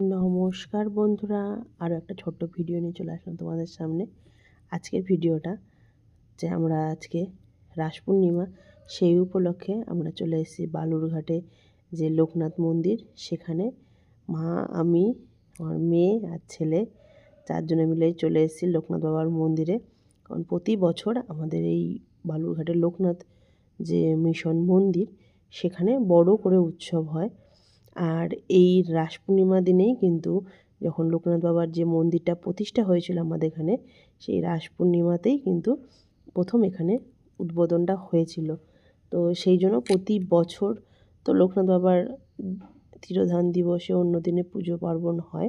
নমস্কার বন্ধুরা আরও একটা ছোট্ট ভিডিও নিয়ে চলে আসলাম তোমাদের সামনে। আজকের ভিডিওটা যে আমরা আজকে রাস পূর্ণিমা, সেই উপলক্ষে আমরা চলে এসেছি বালুরঘাটে যে লোকনাথ মন্দির। সেখানে মা, আমি, আমার মেয়ে আর ছেলে চারজনে মিলে চলে এসেছি লোকনাথ বাবার মন্দিরে। কারণ প্রতি বছর আমাদের এই বালুরঘাটের লোকনাথ যে মিশন মন্দির, সেখানে বড় করে উৎসব হয়। আর এই রাস পূর্ণিমা দিনেই কিন্তু যখন লোকনাথ বাবার যে মন্দিরটা প্রতিষ্ঠা হয়েছিল আমাদের এখানে, সেই রাস পূর্ণিমাতেই কিন্তু প্রথম এখানে উদ্বোধনটা হয়েছিল। তো সেই জন্য প্রতি বছর তো লোকনাথ বাবার তিরোধান দিবসে অন্য দিনে পুজো পার্বণ হয়,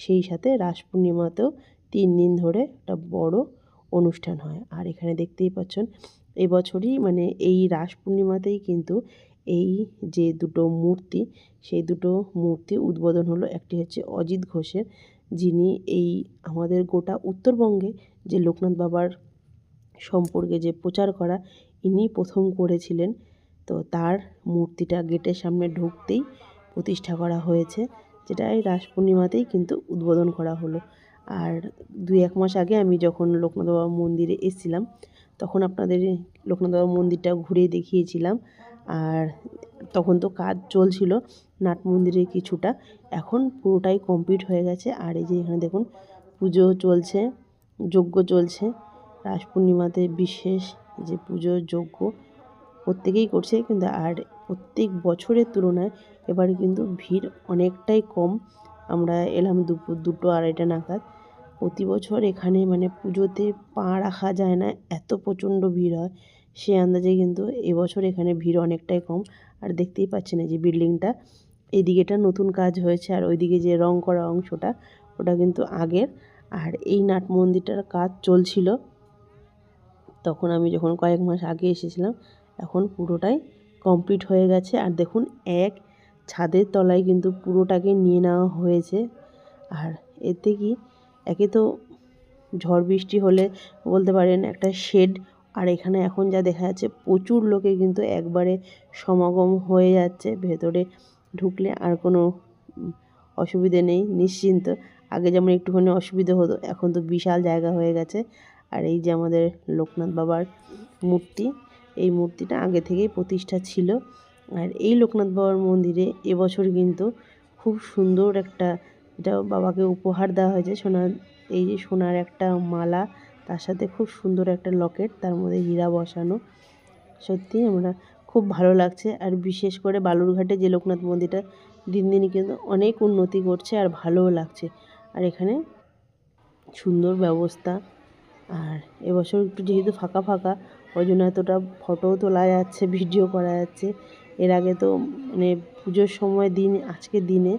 সেই সাথে রাস পূর্ণিমাতেও তিন দিন ধরে একটা বড় অনুষ্ঠান হয়। আর এখানে দেখতেই পাচ্ছেন, এবছরই মানে এই রাস পূর্ণিমাতেই কিন্তু এই যে দুটো মূর্তি, সেই দুটো মূর্তি উদ্বোধন হলো একটি হচ্ছে অজিত ঘোষের, যিনি এই আমাদের গোটা উত্তরবঙ্গে যে লোকনাথ বাবার সম্পর্কে যে প্রচার করা ইনি প্রথম করেছিলেন। তো তার মূর্তিটা গেটের সামনে ঢুকতেই প্রতিষ্ঠা করা হয়েছে, যেটা এই রাস পূর্ণিমাতেই কিন্তু উদ্বোধন করা হলো। আর দুই এক মাস আগে আমি যখন লোকনাথ বাবা মন্দিরে এসেছিলাম, তখন আপনাদের লোকনাথ বাবা মন্দিরটা ঘুরে দেখিয়েছিলাম। আর তখন তো কাজ চলছিল, নাট মন্দিরে কিছুটা। এখন পুরোটাই কমপ্লিট হয়ে গেছে। আর এই যে এখানে দেখুন, পুজো চলছে, যজ্ঞ চলছে। রাস পূর্ণিমাতে বিশেষ যে পুজো, যজ্ঞ প্রত্যেকেই করছে কিন্তু আর প্রত্যেক বছরের তুলনায় এবারে কিন্তু ভিড় অনেকটাই কম। আমরা এলাম দুপুর দুটো আড়াইটা নাগাদ। প্রতি বছর এখানে মানে পুজোতে পা রাখা যায় না, এত প্রচণ্ড ভিড় হয়। সে আন্দাজে কিন্তু এবছর এখানে ভিড় অনেকটাই কম। আর দেখতেই পাচ্ছেন এই যে বিল্ডিংটা। এদিকেটা নতুন কাজ হয়েছে আর ওইদিকে যে রং করা অংশটা, ওটা কিন্তু আগের। আর এই নাট মন্দিরটার কাজ চলছিল। তখন আমি যখন কয়েক মাস আগে এসেছিলাম, এখন পুরোটাই কমপ্লিট হয়ে গেছে। আর দেখুন, এক ছাদের তলায় কিন্তু পুরোটাকে নিয়ে নেওয়া হয়েছে। আর এতে কি, একে তো ঝড় বৃষ্টি হলে বলতে পারেন একটা শেড আর এখানে এখন যা দেখা যাচ্ছে প্রচুর লোকে কিন্তু একবারে সমাগম হয়ে যাচ্ছে। ভেতরে ঢুকলে আর কোনো অসুবিধে নেই, নিশ্চিন্ত। আগে যেমন একটুখানি অসুবিধে হতো, এখন তো বিশাল জায়গা হয়ে গেছে। আর এই যে আমাদের লোকনাথ বাবার মূর্তি, এই মূর্তিটা আগে থেকেই প্রতিষ্ঠা ছিল। আর এই লোকনাথ বাবার মন্দিরে এবছর কিন্তু খুব সুন্দর একটা, এটা বাবাকে উপহার দেওয়া হয়েছে। সোনার, এই যে সোনার একটা মালা তার সাথে খুব সুন্দর একটা লকেট, তার মধ্যে হীরা বসানো। সত্যি আমরা খুব ভালো লাগছে। আর বিশেষ করে বালুরঘাটে যে লোকনাথ মন্দিরটা দিন দিনই কিন্তু অনেক উন্নতি করছে আর ভালোও লাগছে। আর এখানে সুন্দর ব্যবস্থা। আর এবছর একটু যেহেতু ফাঁকা ফাঁকা, ওই জন্য এতটা ফটোও তোলা যাচ্ছে, ভিডিও করা যাচ্ছে। এর আগে তো মানে পুজোর সময় দিন, আজকের দিনে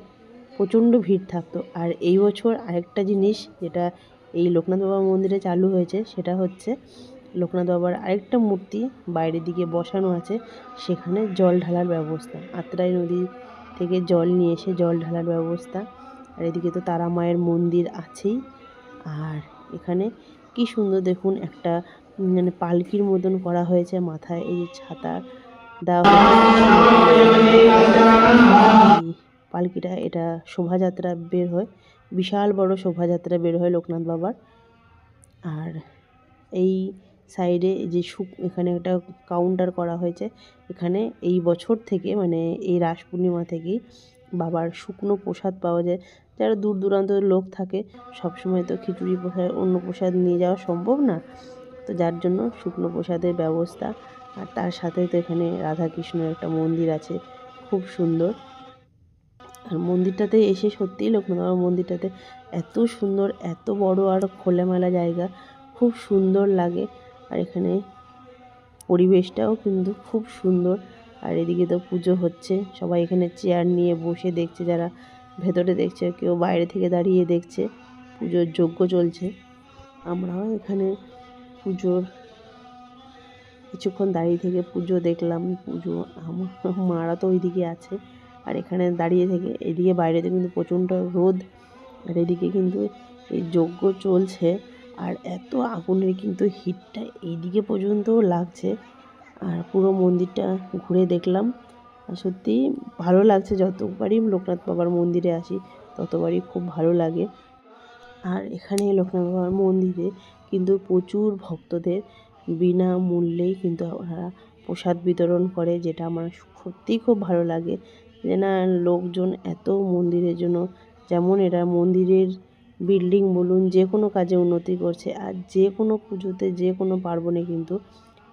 প্রচণ্ড ভিড় থাকতো। আর এই বছর আরেকটা জিনিস যেটা এই লোকনাথ বাবার মন্দিরে চালু হয়েছে, সেটা হচ্ছে লোকনাথ বাবার আরেকটা মূর্তি বাইরের দিকে বসানো আছে, সেখানে জল ঢালার ব্যবস্থা। আত্রাই নদী থেকে জল নিয়ে এসে জল ঢালার ব্যবস্থা। আর এদিকে তো তারা মায়ের মন্দির আছেই। আর এখানে কি সুন্দর দেখুন, একটা মানে পালকির মতন করা হয়েছে, মাথায় এই যে ছাতা দেওয়া পালকিটা, এটা শোভাযাত্রা বের হয়। বিশাল বড় শোভাযাত্রা বের হয় লোকনাথ বাবার। আর এই সাইডে যে শুক এখানে একটা কাউন্টার করা হয়েছে। এখানে এই বছর থেকে মানে এই রাস পূর্ণিমা থেকেই বাবার শুকনো প্রসাদ পাওয়া যায়। যারা দূর দূরান্ত লোক থাকে, সবসময় তো খিচুড়ি প্রসাদ অন্য প্রসাদ নিয়ে যাওয়া সম্ভব না। তো যার জন্য শুকনো প্রসাদের ব্যবস্থা। আর তার সাথে তো এখানে রাধাকৃষ্ণের একটা মন্দির আছে, খুব সুন্দর। আর মন্দিরটাতে এসে সত্যিই লোকনাথ বাবার মন্দিরটাতে এত সুন্দর, এত বড় আর খোলামেলা জায়গা, খুব সুন্দর লাগে। আর এখানে পরিবেশটাও কিন্তু খুব সুন্দর। আর এদিকে তো পুজো হচ্ছে, সবাই এখানে চেয়ার নিয়ে বসে দেখছে, যারা ভেতরে দেখছে, কেউ বাইরে থেকে দাঁড়িয়ে দেখছে, পুজোর যজ্ঞ চলছে। আমরাও এখানে পুজোর কিছুক্ষণ দাঁড়িয়ে থেকে পুজো দেখলাম, পুজো আমার মারা তো ওইদিকে আছে। আর এখানে দাঁড়িয়ে থেকে, এদিকে বাইরেতে কিন্তু প্রচণ্ড রোদ, আর এদিকে কিন্তু এই যজ্ঞ চলছে, আর এত আগুনের কিন্তু হিটটা এইদিকে পর্যন্তও লাগছে, আর পুরো মন্দিরটা ঘুরে দেখলাম, আর সত্যিই ভালো লাগছে, যতবারই লোকনাথ বাবার মন্দিরে আসি, ততবারই খুব ভালো লাগে, আর এখানে লোকনাথ বাবার মন্দিরে কিন্তু প্রচুর ভক্তদের বিনামূল্যেই কিন্তু ওরা প্রসাদ বিতরণ করে, যেটা আমার সত্যিই খুব ভালো লাগে যে না, লোকজন এত মন্দিরের জন্য, যেমন এরা মন্দিরের বিল্ডিং বলুন, যে কোনো কাজে উন্নতি করছে। আর যে কোনো পুজোতে, যে কোনো পার্বণে কিন্তু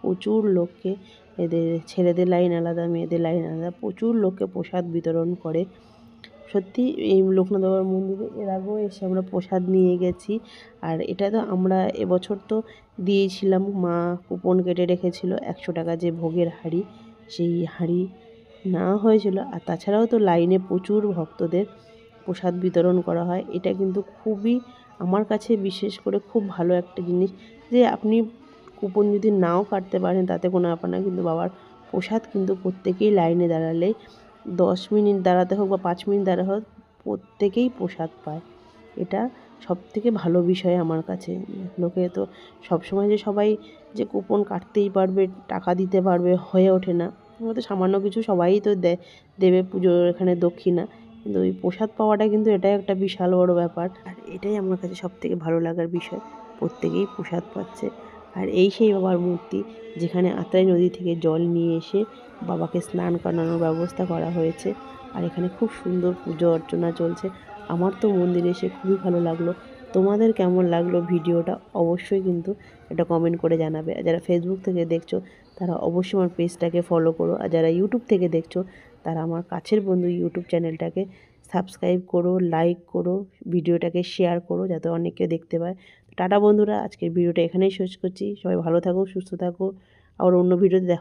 প্রচুর লোককে এদের, ছেলেদের লাইন আলাদা, মেয়েদের লাইন আলাদা, প্রচুর লোককে প্রসাদ বিতরণ করে। সত্যি, এই লোকনাথ বাবার মন্দিরে এর আগেও এসে আমরা প্রসাদ নিয়ে গেছি। আর এটা তো আমরা এবছর তো দিয়েছিলাম। মা কুপন কেটে রেখেছিল একশো টাকা যে ভোগের হাঁড়ি, সেই হাঁড়ি নেওয়া হয়েছিল। আর তাছাড়াও তো লাইনে প্রচুর ভক্তদের প্রসাদ বিতরণ করা হয়। এটা কিন্তু খুবই আমার কাছে বিশেষ করে খুব ভালো একটা জিনিস যে আপনি কুপন যদি নাও কাটতে পারেন, তাতে কোনো না। কিন্তু বাবার প্রসাদ কিন্তু প্রত্যেকেই লাইনে দাঁড়ালে, দশ মিনিট দাঁড়াতে হোক বা পাঁচ মিনিট দাঁড়া হোক, প্রত্যেকেই প্রসাদ পায়। এটা সব থেকে ভালো বিষয় আমার কাছে। লোকে তো সবসময় যে সবাই যে কুপন কাটতেই পারবে, টাকা দিতে পারবে, হয়ে ওঠে না। তো সামান্য কিছু সবাই তো দেবে পুজোর এখানে দক্ষিণা। কিন্তু ওই প্রসাদ পাওয়াটা কিন্তু এটাই একটা বিশাল বড় ব্যাপার। আর এটাই আমার কাছে সব থেকে ভালো লাগার বিষয়। প্রত্যেকেই প্রসাদ পাচ্ছে। আর এই সেই বাবার মূর্তি, যেখানে আত্রাই নদী থেকে জল নিয়ে এসে বাবাকে স্নান করানোর ব্যবস্থা করা হয়েছে। আর এখানে খুব সুন্দর পুজো অর্চনা চলছে। আমার তো মন্দিরে এসে খুবই ভালো লাগল। তোমাদের কেমন লাগল ভিডিওটা অবশ্যই কিন্তু এটা কমেন্ট করে জানাবে। আর যারা ফেসবুক থেকে দেখছ, তারা অবশ্যই আমার পেজটাকে ফলো করো। আর যারা ইউটিউব থেকে দেখছ, তারা আমার কাছের বন্ধু ইউটিউব চ্যানেলটাকে সাবস্ক্রাইব করো লাইক করো, ভিডিওটাকে শেয়ার করো, যাতে অনেকে দেখতে পায়। টাটা বন্ধুরা, আজকের ভিডিওটা এখানেই শেষ করছি। সবাই ভালো থাকো, সুস্থ থাকো। আবার অন্য ভিডিওতে দেখা